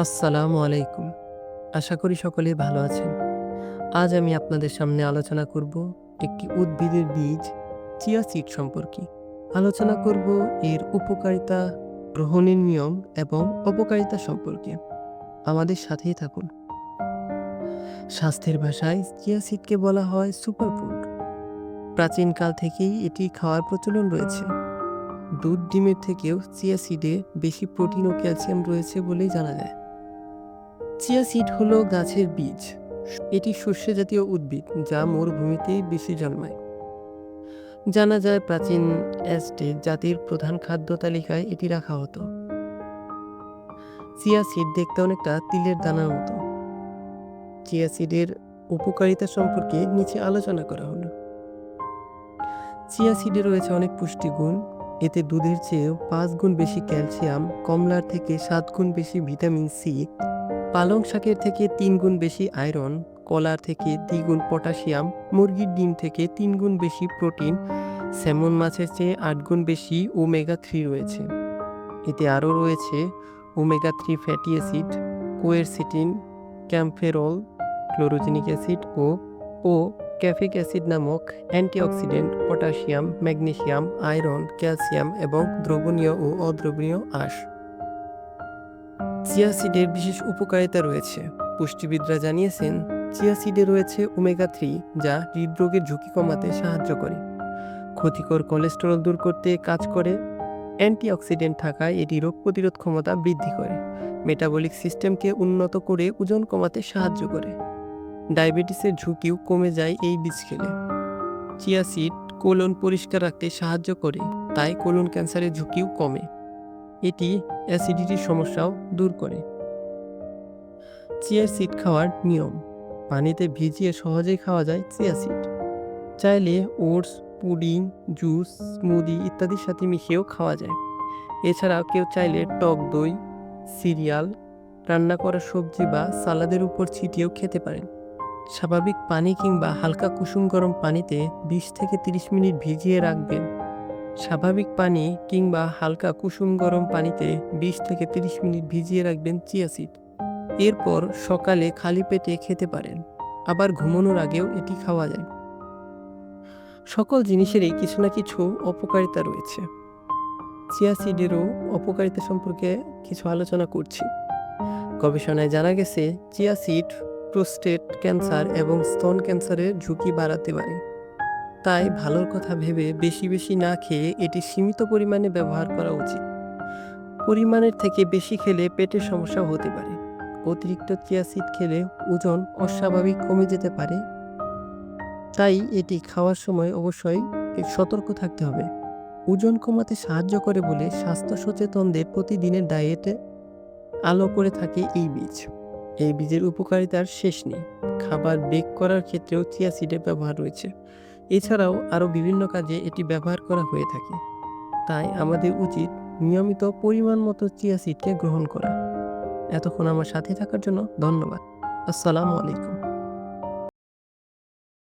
আসসালামু আলাইকুম। আশা করি সকলে ভালো আছেন। আজ আমি আপনাদের সামনে আলোচনা করব একটি উদ্ভিদের বীজ, চিয়া সিড সম্পর্কে। আলোচনা করব এর উপকারিতা, গ্রহণের নিয়ম এবং অপকারিতা সম্পর্কে। আমাদের সাথেই থাকুন। স্বাস্থ্যের ভাষায় চিয়া সিডকে বলা হয় সুপারফুড। প্রাচীনকাল থেকেই এটি খাওয়ার প্রচলন রয়েছে। দুধ, ডিমের থেকেও চিয়া সিডে বেশি প্রোটিন ও ক্যালসিয়াম রয়েছে বলেই জানা যায়। চিয়া সিড হলো গাছের বীজ। এটি শস্য জাতীয় উদ্ভিদ, যা মরুভূমিতে বেশি জন্মায়। জানা যায় প্রাচীন অ্যাস্টে জাতির প্রধান খাদ্য তালিকায় এটি রাখা হতো। চিয়া সিড দেখতে অনেকটা তিলের দানার মতো। চিয়া সিডের উপকারিতা সম্পর্কে নিচে আলোচনা করা হলো। চিয়া সিডে রয়েছে অনেক পুষ্টিগুণ। এতে দুধের চেয়েও পাঁচ গুণ বেশি ক্যালসিয়াম, কমলার থেকে সাত গুণ বেশি ভিটামিন সি পালং শাকের থেকে তিন গুণ বেশি আয়রন, কলার থেকে দ্বিগুণ পটাশিয়াম, মুরগির ডিম থেকে তিন গুণ বেশি প্রোটিন, স্যামন মাছের চেয়ে আট গুণ বেশি ওমেগা থ্রি রয়েছে। এতে আরও রয়েছে omega three fatty acid quercetin kaempferol, chlorogenic acid ও ও ক্যাফিক অ্যাসিড নামক antioxidant, potassium magnesium iron, calcium এবং দ্রবণীয় ও অদ্রবণীয় আঁশ। চিয়া সিডের বিশেষ উপকারিতা রয়েছে। পুষ্টিবিদরা জানিয়েছেন, চিয়া সিডে রয়েছে ওমেগা থ্রি যা হৃদরোগের ঝুঁকি কমাতে সাহায্য করে। ক্ষতিকর কোলেস্টেরল দূর করতে কাজ করে। অ্যান্টিঅক্সিডেন্ট থাকায় এটি রোগ প্রতিরোধ ক্ষমতা বৃদ্ধি করে। মেটাবলিক সিস্টেমকে উন্নত করে ওজন কমাতে সাহায্য করে। ডায়াবেটিসের ঝুঁকিও কমে যায় এই বীজ খেলে। চিয়া সিড কোলন পরিষ্কার রাখতে সাহায্য করে, তাই কোলন ক্যান্সারের ঝুঁকিও কমে। এটি অ্যাসিডিটির সমস্যাও দূর করে। চিয়া সিড খাওয়ার নিয়ম, পানিতে ভিজিয়ে সহজেই খাওয়া যায় চিয়া সিড। চাইলে ওটস, পুডিং, জুস, স্মুদি ইত্যাদির সাথে মিশিয়েও খাওয়া যায়। এছাড়াও কেউ চাইলে টক দই, সিরিয়াল, রান্না করা সবজি বা সালাদের উপর ছিটিয়েও খেতে পারেন। স্বাভাবিক পানি কিংবা হালকা কুসুম গরম পানিতে বিশ থেকে তিরিশ মিনিট ভিজিয়ে রাখবেন। স্বাভাবিক পানি কিংবা হালকা কুসুম গরম পানিতে বিশ থেকে তিরিশ মিনিট ভিজিয়ে রাখবেন চিয়া সিড। এরপর সকালে খালি পেটে খেতে পারেন, আবার ঘুমানোর আগেও এটি খাওয়া যায়। সকল জিনিসেরই কিছু না কিছু অপকারিতা রয়েছে। চিয়া সিডেরও অপকারিতা সম্পর্কে কিছু আলোচনা করছি। গবেষণায় জানা গেছে, চিয়া সিড, প্রোস্টেট ক্যান্সার এবং স্তন ক্যান্সারের ঝুঁকি বাড়াতে পারে। তাই ভালোর কথা ভেবে বেশি বেশি না খেয়ে এটি সীমিত পরিমাণে ব্যবহার করা উচিত। পরিমাণের থেকে বেশি খেলে পেটের সমস্যা হতে পারে। অতিরিক্ত চিয়াসিড খেলে ওজন অস্বাভাবিক কমে যেতে পারে। তাই এটি খাওয়ার সময় অবশ্যই সতর্ক থাকতে হবে। ওজন কমাতে সাহায্য করে বলে স্বাস্থ্য সচেতনদের প্রতিদিনের ডায়েটে আলো করে থাকে এই বীজ। এই বীজের উপকারিতার শেষ নেই। খাবার বেক করার ক্ষেত্রেও চিয়া সিডের ব্যবহার রয়েছে। এছাড়াও আরও বিভিন্ন কাজে এটি ব্যবহার করা হয়ে থাকে। তাই আমাদের উচিত নিয়মিত পরিমাণ মতো চিয়া সিডকে গ্রহণ করা। এতক্ষণ আমার সাথে থাকার জন্য ধন্যবাদ। আসসালামু আলাইকুম।